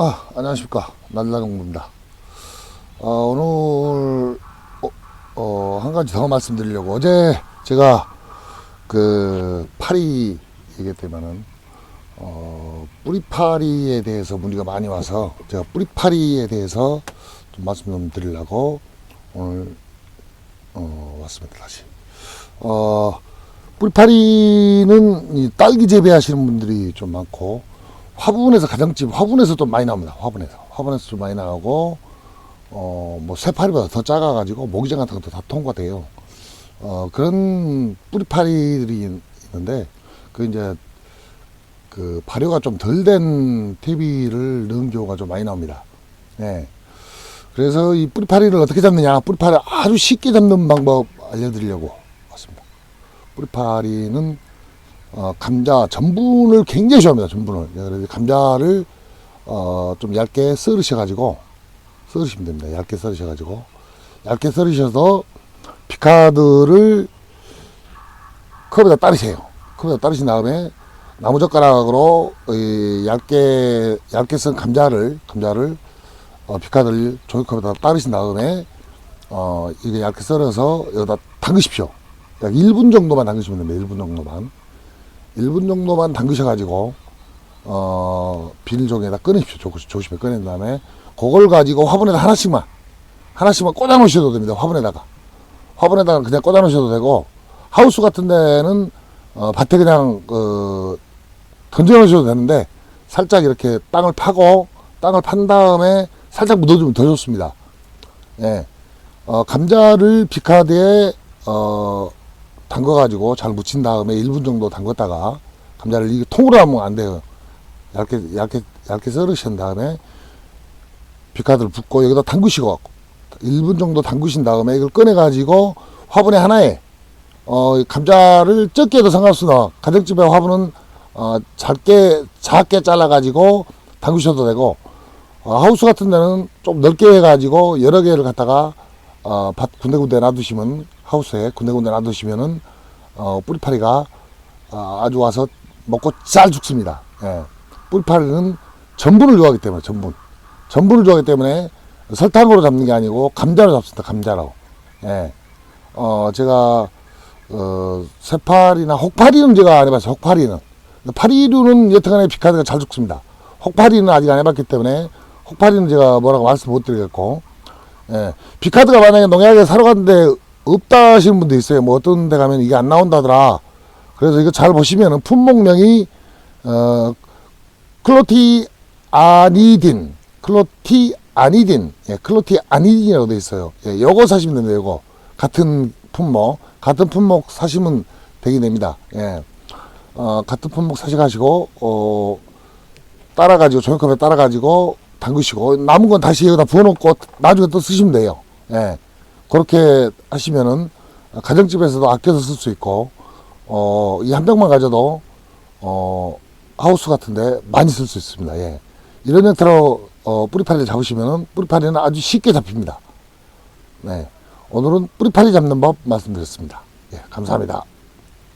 아, 안녕하십니까. 날라농부입니다. 어, 오늘, 어, 어, 한 가지 더 말씀드리려고. 어제 제가 그 파리이기 때문에는, 어, 뿌리파리에 대해서 문의가 많이 와서 제가 뿌리파리에 대해서 좀 말씀 좀 드리려고 오늘, 어, 왔습니다. 다시. 어, 뿌리파리는 이 딸기 재배하시는 분들이 좀 많고, 화분에서 가장 집 화분에서 또 많이 나옵니다. 화분에서 화분에서 좀 많이 나오고 어뭐 쇠파리보다 더 작아가지고 모기장 같은 것도 다 통과돼요. 어 그런 뿌리파리들이 있는데 그 이제 그 발효가 좀 덜된 퇴비를 넣은 경우가 좀 많이 나옵니다. 네. 그래서 이 뿌리파리를 어떻게 잡느냐 뿌리파리 아주 쉽게 잡는 방법 알려드리려고 왔습니다. 뿌리파리는 어, 감자 전분을 굉장히 좋아합니다. 전분을. 예, 그래서 감자를 어, 좀 얇게 썰으셔 가지고 썰으시면 됩니다. 얇게 썰으셔 가지고 얇게 썰으셔서 피카드를 컵에다 따르세요. 컵에다 따르신 다음에 나무젓가락으로 이 얇게 얇게 썬 감자를 감자를 어, 피카드를 종이컵에다 따르신 다음에 어, 이게 얇게 썰어서 여기다 담그십시오. 약 1분 정도만 담그시면 됩니다. 1분 정도만. 1분 정도만 담그셔가지고 어 비닐종이에다 꺼내십시오. 조, 조심히 꺼낸 다음에 그걸 가지고 화분에다 하나씩만 하나씩만 꽂아 놓으셔도 됩니다 화분에다가. 화분에다가 그냥 꽂아 놓으셔도 되고 하우스 같은 데는 어, 밭에 그냥 그 던져 놓으셔도 되는데 살짝 이렇게 땅을 파고 땅을 판 다음에 살짝 묻어주면 더 좋습니다. 예. 어, 감자를 비카드에 어, 담궈가지고 잘 묻힌 다음에 1분 정도 담궜다가 감자를 이게 통으로 하면 안 돼요. 얇게 얇게 얇게 썰으신 다음에 비카드를 붓고 여기다 담그시고 1분 정도 담그신 다음에 이걸 꺼내가지고 화분에 하나에 어 감자를 적게 해도 상관없으나 가정집의 화분은 어 작게 작게 잘라가지고 담그셔도 되고 어, 하우스 같은 데는 좀 넓게 해가지고 여러 개를 갖다가 어, 밭 군데군데 놔두시면 하우스에 군데군데 놔두시면은 어, 뿌리파리가 어, 아주 와서 먹고 잘 죽습니다. 예. 뿌리파리는 전분을 좋아하기 때문에 전분, 전분을 좋아하기 때문에 설탕으로 잡는 게 아니고 감자로 잡습니다. 감자로. 예. 어 제가 어 새파리나 혹파리는 제가 안 해봤어요. 혹파리는 파리류는 여태간에 비카드가 잘 죽습니다. 혹파리는 아직 안 해봤기 때문에 혹파리는 제가 뭐라고 말씀 못 드리겠고 예. 비카드가 만약에 농약에 사러 갔는데 없다 하시는 분도 있어요. 뭐 어떤 데 가면 이게 안 나온다더라. 그래서 이거 잘 보시면은 품목명이 어 클로티 아니딘, 클로티 아니딘, 예, 클로티 아니딘이라고 돼 있어요. 예, 요거 사시면 됩니다. 요거 같은 품목, 같은 품목 사시면 되게 됩니다. 예, 어, 같은 품목 사셔가지고 어 따라가지고 종이컵에 따라가지고 담그시고 남은 건 다시 여기다 부어놓고 나중에 또 쓰시면 돼요. 예. 그렇게 하시면은 가정집에서도 아껴서 쓸 수 있고 어, 이 한 병만 가져도 어, 하우스 같은데 많이 쓸 수 있습니다. 예. 이런 형태로 어, 뿌리파리를 잡으시면은 뿌리파리는 아주 쉽게 잡힙니다. 네. 오늘은 뿌리파리 잡는 법 말씀드렸습니다. 예, 감사합니다.